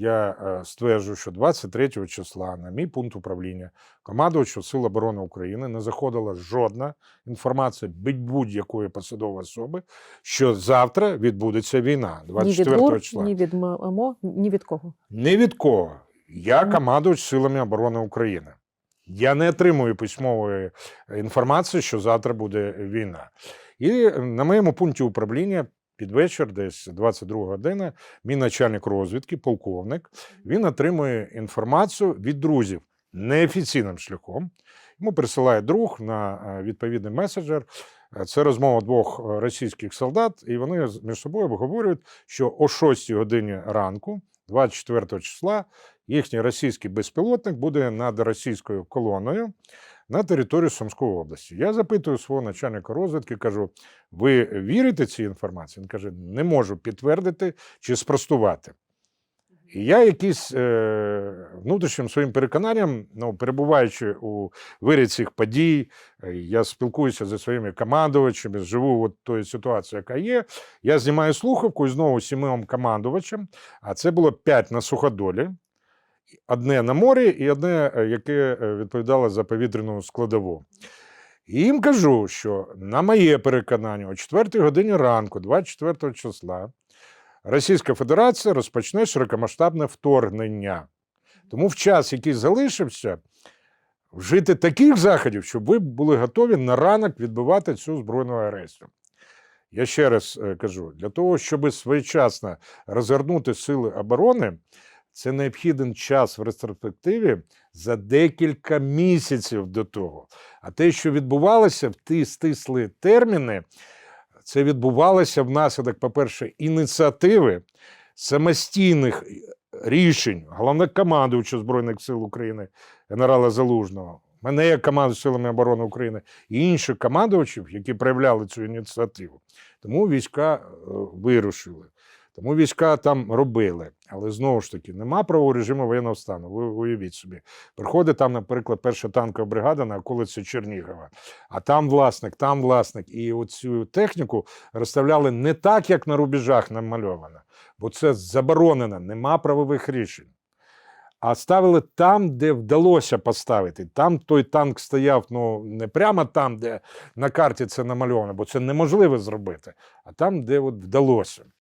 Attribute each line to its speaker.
Speaker 1: Я е, стверджую, що 23 числа на мій пункт управління командувачу Сил оборони України не заходила жодна інформація від будь-якої посадової особи, що завтра відбудеться війна
Speaker 2: Ні від ГУР,
Speaker 1: числа.
Speaker 2: ні від МО, ні від кого.
Speaker 1: Ні від кого. Я командувач силами оборони України. Я не отримую письмової інформації, що завтра буде війна. І на моєму пункті управління під вечір, десь 22 година, мій начальник розвідки, полковник, він отримує інформацію від друзів неофіційним шляхом. Йому присилає друг на е, відповідний меседжер. Е, Це розмова двох е, російських солдат, і вони між собою обговорюють, що о 6 годині ранку, 24 числа, їхній російський безпілотник буде над російською колоною на територію Сумської області. Я запитую свого начальника розвідки, кажу: ви вірите цій інформації? Він каже: не можу підтвердити чи спростувати. І я якийсь е, внутрішнім своїм переконанням, ну, перебуваючи у вирі цих подій, е, я спілкуюся зі своїми командувачами, живу от тої ситуації, яка є. Я знімаю слухавку і знову сімом командувачем, а це було п'ять на суходолі, одне на морі і одне, е, яке е, відповідало за повітряну складову. І їм кажу, що на моє переконання, о 4 годині ранку, 24 числа, Російська Федерація розпочне широкомасштабне вторгнення. Тому в час, який залишився, вжити таких заходів, щоб ви були готові на ранок відбивати цю збройну агресію. Я ще раз е, кажу: для того, щоб своєчасно розгорнути сили оборони, це необхідний час в ретроспективі за декілька місяців до того. А те, що відбувалося в ті стислі терміни, це відбувалося внаслідок, по-перше, ініціативи самостійних рішень головнокомандуючого Збройних сил України генерала Залужного, мене як команду силами оборони України і інших командувачів, які проявляли цю ініціативу. Тому війська е, вирушили. Тому війська там робили. Але знову ж таки, нема правового режиму воєнного стану. Ви уявіть собі. Приходить там, наприклад, перша танкова бригада на околиці Чернігова, а там власник, там власник. І оцю техніку розставляли не так, як на рубежах намальовано, бо це заборонено, нема правових рішень. А ставили там, де вдалося поставити. Там той танк стояв ну, не прямо там, де на карті це намальовано, бо це неможливо зробити, а там, де от вдалося.